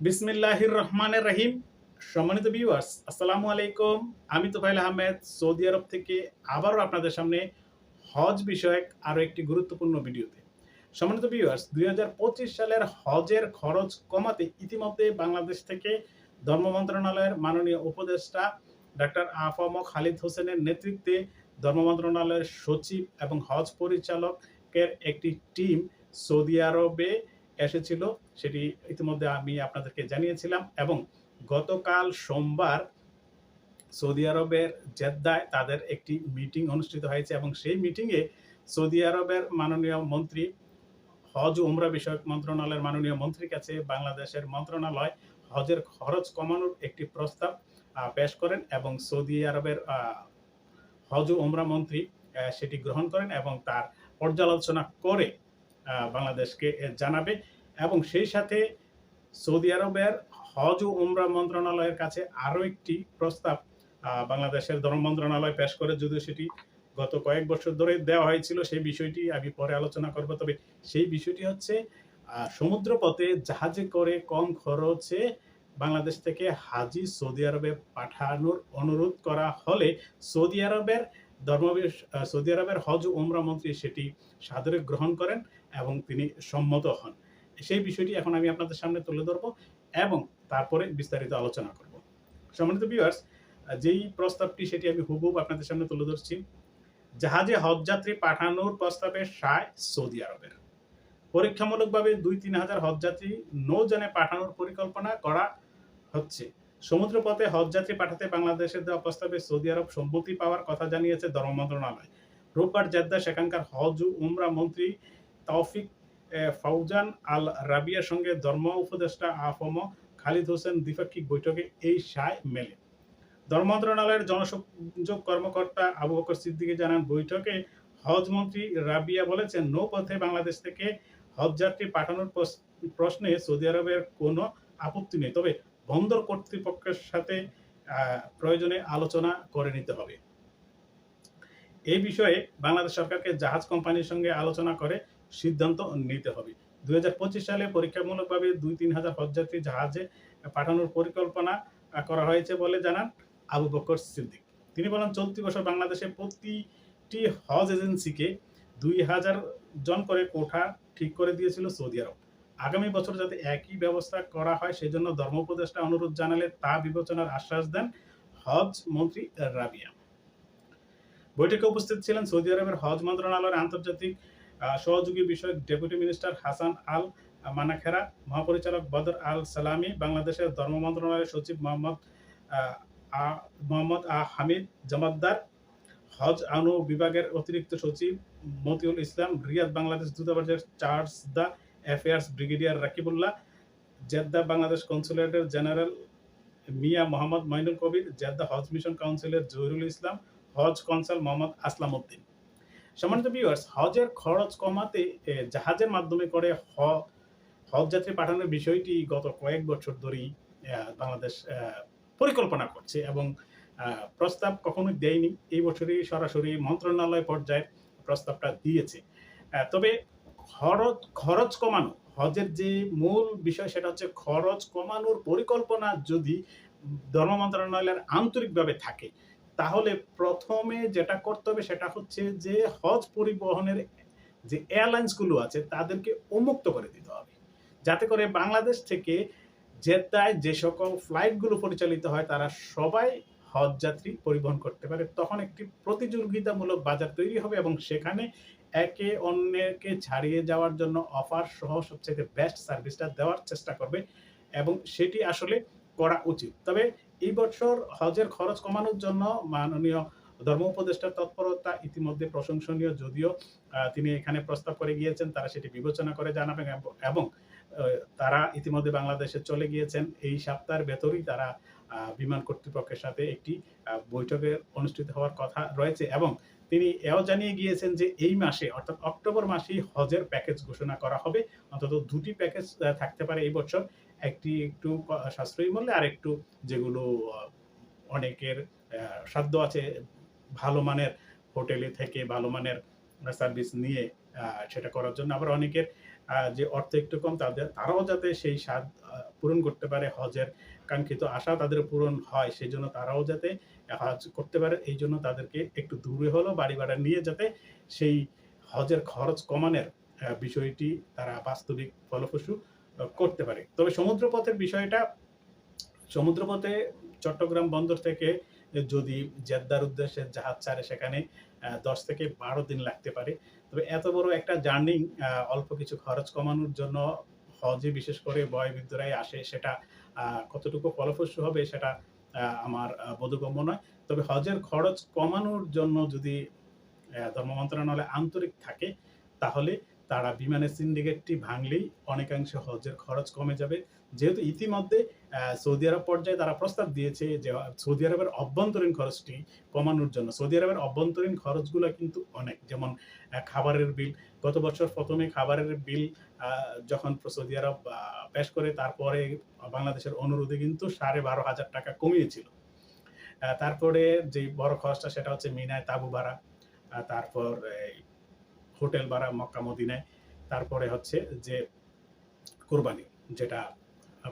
বিসমিল্লাহির রহমানের রহিম সম্মানিত ভিউয়ার্স আসসালামু আলাইকুম। আমি তোফাইল আহমেদ, সৌদি আরব থেকে আবারও আপনাদের সামনে হজ বিষয়ক আরও একটি গুরুত্বপূর্ণ ভিডিওতে। সম্মানিত ভিউয়ার্স দুই হাজার পঁচিশ সালের হজের খরচ কমাতে ইতিমধ্যে বাংলাদেশ থেকে ধর্ম মন্ত্রণালয়ের মাননীয় উপদেষ্টা ডাক্তার আফম খালিদ হোসেনের নেতৃত্বে ধর্ম মন্ত্রণালয়ের সচিব এবং হজ পরিচালকের একটি টিম সৌদি আরবে এসেছিল, সেটি ইতিমধ্যে আমি আপনাদেরকে জানিয়েছিলাম এবং গতকাল সোমবার সৌদি আরবের জেদ্দায় তাদের একটি মিটিং অনুষ্ঠিত হয়েছে এবং সেই মিটিংয়ে সৌদি আরবের মাননীয় মন্ত্রী, হজ উমরা বিষয়ক মন্ত্রণালয়ের মাননীয় মন্ত্রীর কাছে বাংলাদেশের মন্ত্রণালয় হজের খরচ কমানোর একটি প্রস্তাব পেশ করেন এবং সৌদি আরবের হজ উমরা মন্ত্রী সেটি গ্রহণ করেন এবং তার পর্যালোচনা করে বাংলাদেশকে জানাবে এবং সেই সাথে সৌদি আরবের হজ ও উমরা মন্ত্রণালয়ের কাছে আরও একটি প্রস্তাব বাংলাদেশের ধর্ম মন্ত্রণালয় পেশ করে। যদিও সেটি গত কয়েক বছর ধরে দেওয়া হয়েছিল, সেই বিষয়টি আমি পরে আলোচনা করব। তবে সেই বিষয়টি হচ্ছে সমুদ্রপথে জাহাজে করে কম খরচে বাংলাদেশ থেকে হাজি সৌদি আরবে পাঠানোর অনুরোধ করা হলে সৌদি আরবের ধর্ম সৌদি আরবের হজ ও উমরা মন্ত্রী সেটি সাদরে গ্রহণ করেন এবং তিনি সম্মত হন। সেই বিষয়টি এখন আমি আপনাদের সামনে তুলে ধরবো এবং তারপরে বিস্তারিত আলোচনা করব। সম্মানিত ভিউয়ার্স যেই প্রস্তাবটি সেটি আমি হুবহুব আপনাদের সামনে তুলে ধরছি। জাহাজে হজযাত্রী পাঠানোর প্রস্তাবে সায় সৌদি আরবের। পরীক্ষামূলকভাবে দুই তিন হাজার হজযাত্রী নৌযানে পাঠানোর পরিকল্পনা করা হচ্ছে। সমুদ্রপথে হজযাত্রী পাঠাতে বাংলাদেশের দেওয়া প্রস্তাবে সৌদি আরব সম্মতি পাওয়ার কথা জানিয়েছে ধর্ম মন্ত্রণালয়। রোববার জেদ্দা সেখানকার হজ উমরা মন্ত্রী তৌফিক ফাউজান আল রাবিয়ার সঙ্গে ধর্ম উপদেষ্টা আফম খালিদ হোসেন দ্বিপাক্ষিক বৈঠকে এই সায় মেলে। ধর্ম মন্ত্রণালয়ের জনসংযোগ কর্মকর্তা আবু বকর সিদ্দিকী জানান, বৈঠকে হজ মন্ত্রী রাবিয়া বলেছেন, নৌপথে বাংলাদেশ থেকে হজযাত্রী পাঠানোর প্রশ্নে সৌদি আরবের কোনো আপত্তি নেই। তবে বন্দর কর্তৃপক্ষের সাথে প্রয়োজনে আলোচনা করে নিতে হবে। এই বিষয়ে বাংলাদেশ সরকারকে জাহাজ কোম্পানির সঙ্গে আলোচনা করে সিদ্ধান্ত নিতে হবে। দুই সালে পরীক্ষামূলকভাবে দুই তিন হাজার হজযাত্রী জাহাজে পাঠানোর পরিকল্পনা করা হয়েছে বলে জানান আবু বকর সিদ্দিক। তিনি বলেন, চলতি বছর বাংলাদেশে প্রতিটি হজ এজেন্সিকে দুই হাজার জন করে কোঠা ঠিক করে দিয়েছিল সৌদি আরব। আগামী বছর যাতে একই ব্যবস্থা করা হয়, সেজন্য ধর্ম উপদেষ্টা অনুরোধ জানালে তা বিবেচনার আশ্বাস দেন হজ মন্ত্রী রাবিয়া। বৈঠকে উপস্থিত ছিলেন সৌদি আরবের হজ মন্ত্রণালয়ের আন্তর্জাতিক সহযোগী বিষয়ক deputy minister Hasan Al Manakhera, মহাপরিচালক বদর আল সালামি, বাংলাদেশের ধর্ম মন্ত্রণালয়ের সচিব মোহাম্মদ মোহাম্মদ আ, হামিদ জমাদ্দার, হজ আনু বিভাগের অতিরিক্ত সচিব মতিউল ইসলাম, রিয়াদ বাংলাদেশ দূতাবাসের charge d' affaires brigadier Rakibullah Jeddah Bangladesh কনসুলেটের general Mia Mohammad Mainul Kabir Jeddah হজ মিশন কাউন্সিলের জহিরুল ইসলাম হজ কনসাল মোহাম্মদ আসলাম উদ্দিন। সম্মানিত ভিউয়ার্স হজের খরচ কমাতে জাহাজের মাধ্যমে করে হজ যাত্রী পাঠানোর বিষয়টি গত কয়েক বছর ধরেই বাংলাদেশ পরিকল্পনা করছে এবং প্রস্তাব কখনোই দেয়নি। এই বছরই সরাসরি মন্ত্রণালয় পর্যায়ে প্রস্তাবটা দিয়েছে। তবে খরচ খরচ কমানো। হজের যে মূল বিষয় সেটা হচ্ছে খরচ কমানোর পরিকল্পনা যদি ধর্ম মন্ত্রণালয়ের আন্তরিকভাবে থাকে, তাহলে প্রথমে যেটা করতে হবে সেটা হচ্ছে যে হজ পরিবহনের যে এয়ারলাইন্সগুলো আছে তাদেরকে উন্মুক্ত করে দিতে হবে। যাতে করে বাংলাদেশ থেকে জেদ্দায় যে সকল ফ্লাইটগুলো পরিচালিত হয় তারা সবাই হজ যাত্রী পরিবহন করতে পারে। তখন একটি প্রতিযোগিতামূলক বাজার তৈরি হবে এবং সেখানে একে অন্যকে ছাড়িয়ে যাওয়ার জন্য অফার সহ সবচেয়ে বেস্ট সার্ভিসটা দেওয়ার চেষ্টা করবে এবং সেটি আসলে করা উচিত। তবে এই বছর হজের খরচ কমানোর জন্য মাননীয় ধর্ম উপদেষ্টার তৎপরতা ইতিমধ্যে প্রশংসনীয় যদিও তিনি এখানে প্রস্তাব করে গিয়েছেন তারা সেটি বিবেচনা করে জানাবেন এবং- তারা ইতিমধ্যে বাংলাদেশে চলে গিয়েছেন। এই সপ্তাহের ভেতরেই তারা বিমান কর্তৃপক্ষের সাথে একটি আহ, বৈঠকে অনুষ্ঠিত হওয়ার কথা রয়েছে এবং তিনি এও জানিয়ে গিয়েছেন যে এই মাসে, অর্থাৎ অক্টোবর মাসেই হজের প্যাকেজ ঘোষণা করা হবে। অন্তত দুটি প্যাকেজ থাকতে পারে এই বছর। একটি একটু সাশ্রয়ী মূল্যে, আর একটু যেগুলো অনেকের সাধ্য আছে ভালো মানের হোটেলে থেকে ভালো মানের সার্ভিস নিয়ে সেটা করার জন্য। আবার অনেকের যে অর্থ একটু কম, তাদের, তারাও যাতে সেই স্বাদ পূরণ করতে পারে হজের কাঙ্ক্ষিত আশা তাদের পূরণ হয় সেই জন্য তারাও যাতে হজ করতে পারে। এই জন্য তাদেরকে একটু দূরে হলো বাড়ি ভাড়া নিয়ে যাতে সেই হজের খরচ কমানোর বিষয়টি তারা বাস্তবিক ফলপ্রসূ করতে পারে। তবে সমুদ্রপথের বিষয়টা, সমুদ্রপথে চট্টগ্রাম বন্দর থেকে যদি জেদ্দার উদ্দেশ্যে জাহাজ ছাড়ে, সেখানে দশ থেকে বারো দিন লাগতে পারে। তবে এত বড় একটা জার্নি অল্প কিছু খরচ কমানোর জন্য হজে বিশেষ করে বয় বয়বৃদ্ধরাই আসে, সেটা কতটুকু ফলপ্রসূ হবে, সেটা আমার বোধগম্য নয়। তবে হজের খরচ কমানোর জন্য যদি ধর্ম মন্ত্রণালয় আন্তরিক থাকে তাহলে তারা বিমানের সিন্ডিকেটটি ভাঙলেই অনেকাংশে হজের খরচ কমে যাবে। যেহেতু ইতিমধ্যে সৌদি আরব পর্যায়ে তারা প্রস্তাব দিয়েছে যে, সৌদি আরবের অভ্যন্তরীণ খরচটি কমানোর জন্য। সৌদি আরবের অভ্যন্তরীণ খরচগুলো কিন্তু অনেক, যেমন খাবারের বিল। গত বছর প্রথমে খাবারের বিল যখন সৌদি আরব পেশ করে, তারপরে বাংলাদেশের অনুরোধে কিন্তু সাড়ে বারো হাজার টাকা কমিয়েছিল। তারপরে যে বড় খরচটা, সেটা হচ্ছে মিনায় তাবু ভাড়া। তারপর হোটেল ভাড়া মক্কা মদিনায়। তারপরে হচ্ছে যে কোরবানি, যেটা,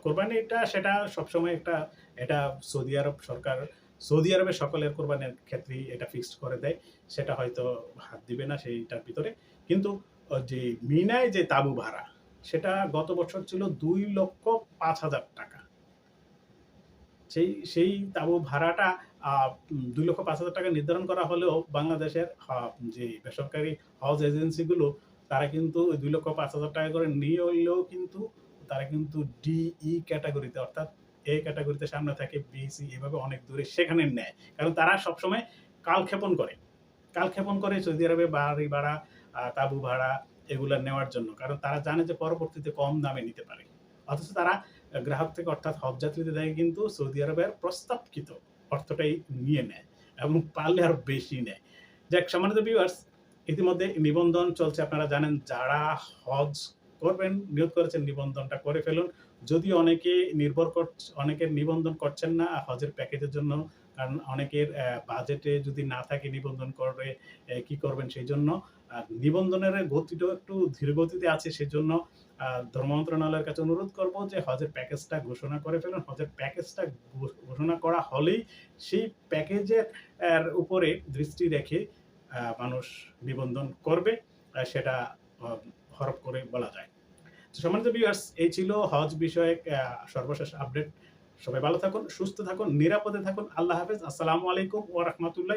কোরবানিটা সেটা সবসময় একটা, এটা সৌদি আরব সরকার, সৌদি আরবের সকলের কোরবানির ক্ষেত্রেই এটা ফিক্সড করে দেয়। সেটা হয়তো হাত দিবে না সেইটার ভিতরে। কিন্তু যে মিনায় যে তাবু ভাড়া, সেটা গত বছর ছিল দুই লক্ষ পাঁচ হাজার টাকা। সেই সেই তাবু ভাড়াটা দুই লক্ষ পাঁচ হাজার টাকা নির্ধারণ করা হলেও বাংলাদেশের যে বেসরকারি হাউস এজেন্সিগুলো তারা কিন্তু ওই দুই লক্ষ পাঁচ হাজার টাকা করে নিয়ে হইলেও কিন্তু তারা কিন্তু ডিই ক্যাটাগরিতে অর্থাৎ এ ক্যাটাগরিতে সামনে থাকে বি সি এভাবে অনেক দূরে সেখানে নেয়। কারণ তারা সবসময় কালক্ষেপণ করে। কালক্ষেপণ করে সৌদি আরবে, বাড়ি ভাড়া তাবু ভাড়া এগুলো নেওয়ার জন্য। কারণ তারা জানে যে পরবর্তীতে কম দামে নিতে পারে। অথচ তারা গ্রাহক থেকে, অর্থাৎ হজ যাত্রীদের দেখে কিন্তু সৌদি আরবের প্রস্তাবকৃত। অর্থটাই নিয়ে নেয় এবং পারলে আরও বেশি নেয়। যাক, সম্মানিত ভিউয়ার্স ইতিমধ্যে নিবন্ধন চলছে। আপনারা জানেন, যারা হজ করবেন, নিয়োগ করেছেন, নিবন্ধনটা করে ফেলুন। যদি অনেকে নির্ভর কর অনেকের নিবন্ধন করছেন না হজের প্যাকেজের জন্য কারণ অনেকের বাজেটে যদি না থাকে নিবন্ধন করে আহ, কি করবেন সেই জন্য নিবন্ধনের গতিটা একটু ধীর গতিতে আছে সেজন্য ধর্ম মন্ত্রণালয়ের কাছে অনুরোধ করব যে হজের প্যাকেজটা ঘোষণা করে ফেলুন। হজের প্যাকেজটা ঘোষণা করা হলেই সেই প্যাকেজের উপরে দৃষ্টি রেখে মানুষ নিবন্ধন করবে সেটা হরফ করে বলা যায়। সম্মানিত ভিউয়ার্স এই ছিল হজ বিষয়ক সর্বশেষ আপডেট সবাই ভালো থাকুন সুস্থ থাকুন নিরাপদে থাকুন। আল্লাহ হাফেজ। আসসালামু আলাইকুম ও রহমতুল্লাহ